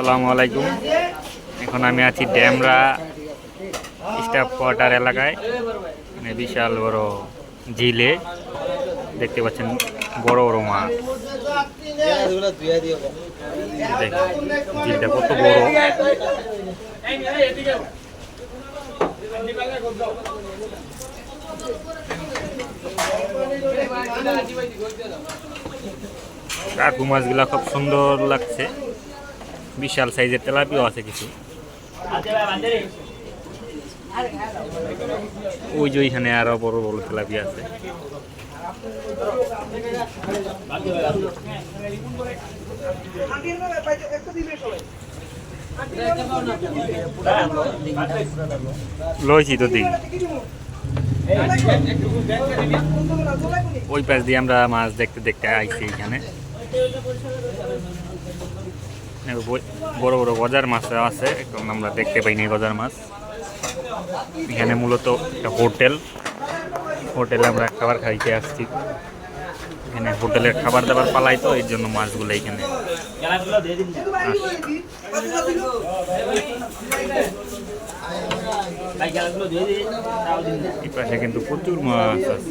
আসসালামু আলাইকুম। এখন আমি আছি ড্যামরা স্টাফ কোয়ার্টার এলাকায় মানে বিশাল বড় ঝিলে। দেখতে পাচ্ছেন বড় বড় মাছ। ঝিলটা কত বড়। কাকু মাছগুলা খুব সুন্দর লাগছে। বিশাল সাইজের তেলাপিও আছে কিছু। ওই যে ওইখানে আরও বড় বড় তেলাপি আছে। লইছি ওই পাশ দিয়ে আমরা মাছ দেখতে দেখতে আইছি এখানে বড় বড় গজার মাছ আছে, এখন আমরা দেখতে পাইনি গজার মাছ। এখানে মূলত একটা হোটেল। হোটেলে আমরা খাবার খাইতে আসছি। এখানে হোটেলের খাবার দাবার পালাই তো এর জন্য মাছগুলো এখানে এই পাশে কিন্তু প্রচুর মাছ আছে।